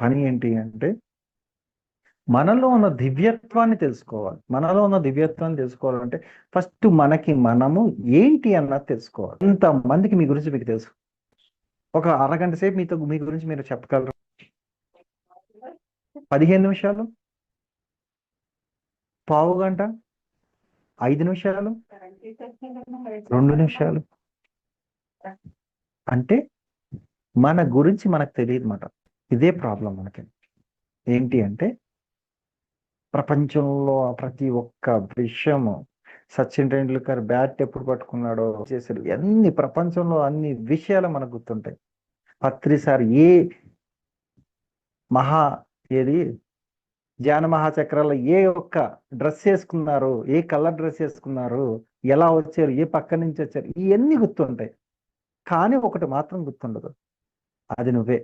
పని ఏంటి అంటే మనలో ఉన్న దివ్యత్వాన్ని తెలుసుకోవాలి. మనలో ఉన్న దివ్యత్వాన్ని తెలుసుకోవాలంటే ఫస్ట్ మనకి మనము ఏంటి అన్నది తెలుసుకోవాలి. ఇంత మందికి మీ గురించి మీకు తెలుసు. ఒక అరగంట సేపు మీతో మీ గురించి మీరు చెప్పగలరు? పదిహేను నిమిషాలు? పావు గంట? ఐదు నిమిషాలు? రెండు నిమిషాలు? అంటే మన గురించి మనకు తెలియదు మాట. ఇదే ప్రాబ్లం మనకి. ఏంటి అంటే ప్రపంచంలో ప్రతి ఒక్క విషయము సచిన్ టెండూల్కర్ బ్యాట్ ఎప్పుడు పట్టుకున్నాడో చేశాడు అన్ని ప్రపంచంలో అన్ని విషయాలు మనకు గుర్తుంటాయి. పత్రిసారి ఏ మహా ఏది ధ్యాన మహాచక్రాల్లో ఏ ఒక్క డ్రెస్ వేసుకున్నారు ఏ కలర్ డ్రెస్ వేసుకున్నారు ఎలా వచ్చారు ఏ పక్క నుంచి వచ్చారు ఇవన్నీ గుర్తుంటాయి. కానీ ఒకటి మాత్రం గుర్తుండదు. అది నువ్వే.